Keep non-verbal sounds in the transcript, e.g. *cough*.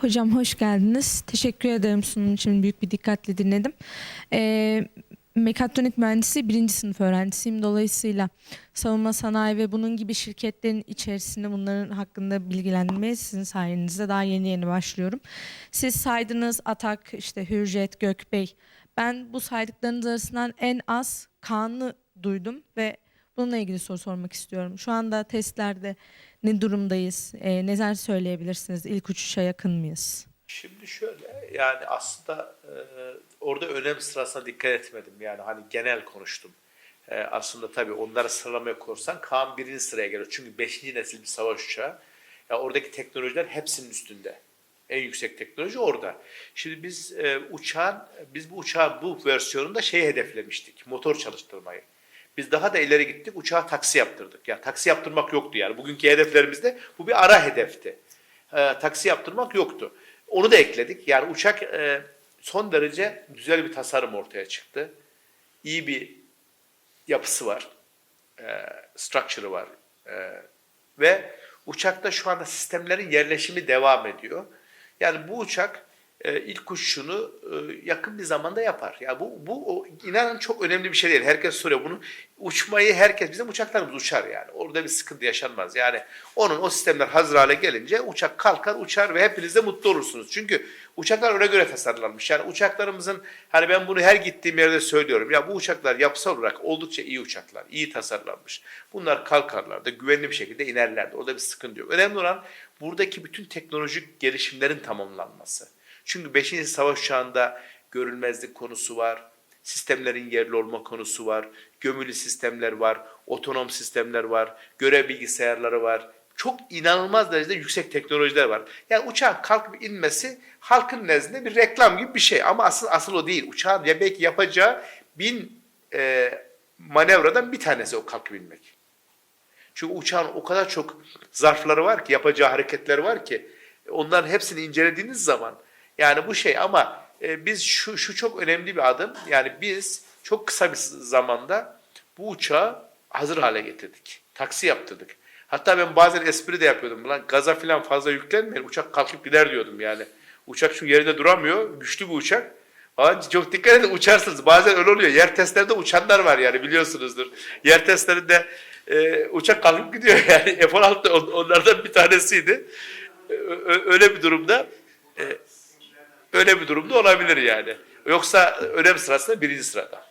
Hocam hoş geldiniz. Teşekkür ederim sunum için büyük bir dikkatle dinledim. Ee, mekatronik mühendisi birinci sınıf öğrencisiyim. Dolayısıyla savunma sanayi ve bunun gibi şirketlerin içerisinde bunların hakkında bilgilendirmeye sizin sayenizde daha yeni yeni başlıyorum. Siz saydınız Atak, işte Hürjet, Gökbey. Ben bu saydıklarınız arasından en az Kaan'ı duydum ve bununla ilgili soru sormak istiyorum. Şu anda testlerde ne durumdayız? Ee, neler söyleyebilirsiniz? İlk uçuşa yakın mıyız? Şimdi şöyle yani aslında e, orada önem sırasına dikkat etmedim. Yani hani genel konuştum. E, aslında tabii onları sıralamaya korsan Kaan birinci sıraya geliyor. Çünkü beşinci nesil bir savaş uçağı. Ya oradaki teknolojiler hepsinin üstünde. En yüksek teknoloji orada. Şimdi biz e, uçağın, biz bu uçağın bu versiyonunda şey hedeflemiştik. Motor çalıştırmayı. Biz daha da ileri gittik. Uçağa taksi yaptırdık. Ya taksi yaptırmak yoktu yani. Bugünkü hedeflerimizde bu bir ara hedefti. E, taksi yaptırmak yoktu. Onu da ekledik. Yani uçak e, son derece güzel bir tasarım ortaya çıktı. İyi bir yapısı var. E, structure'ı var. E, ve uçakta şu anda sistemlerin yerleşimi devam ediyor. Yani bu uçak e, ilk uçuşunu e, yakın bir zamanda yapar. Ya bu bu inanın çok önemli bir şey değil. Herkes soruyor bunu. Uçmayı herkes bizim uçaklarımız uçar yani. Orada bir sıkıntı yaşanmaz. Yani onun o sistemler hazır hale gelince uçak kalkar uçar ve hepiniz de mutlu olursunuz. Çünkü uçaklar öyle göre tasarlanmış. Yani uçaklarımızın hani ben bunu her gittiğim yerde söylüyorum. Ya bu uçaklar yapısal olarak oldukça iyi uçaklar. iyi tasarlanmış. Bunlar kalkarlar da güvenli bir şekilde inerler de. Orada bir sıkıntı yok. Önemli olan buradaki bütün teknolojik gelişimlerin tamamlanması. Çünkü 5. savaş uçağında görülmezlik konusu var. Sistemlerin yerli olma konusu var. Gömülü sistemler var. Otonom sistemler var. Görev bilgisayarları var. Çok inanılmaz derecede yüksek teknolojiler var. Yani uçağın kalkıp inmesi halkın nezdinde bir reklam gibi bir şey. Ama asıl asıl o değil. Uçağın ya belki yapacağı bin e, manevradan bir tanesi o kalkıp inmek. Çünkü uçağın o kadar çok zarfları var ki, yapacağı hareketler var ki onların hepsini incelediğiniz zaman yani bu şey ama e, biz şu şu çok önemli bir adım. Yani biz çok kısa bir zamanda bu uçağı hazır hale getirdik. Taksi yaptırdık. Hatta ben bazen espri de yapıyordum. Lan gaza falan fazla yüklenmeyin. Uçak kalkıp gider diyordum yani. Uçak çünkü yerinde duramıyor. Güçlü bir uçak. Falan çok dikkat edin uçarsınız. Bazen öyle oluyor. Yer testlerinde uçanlar var yani biliyorsunuzdur. Yer testlerinde e, uçak kalkıp gidiyor yani. *laughs* F-16 da on- onlardan bir tanesiydi. E, öyle bir durumda e, öyle bir durumda olabilir yani. Yoksa önem sırasında birinci sırada.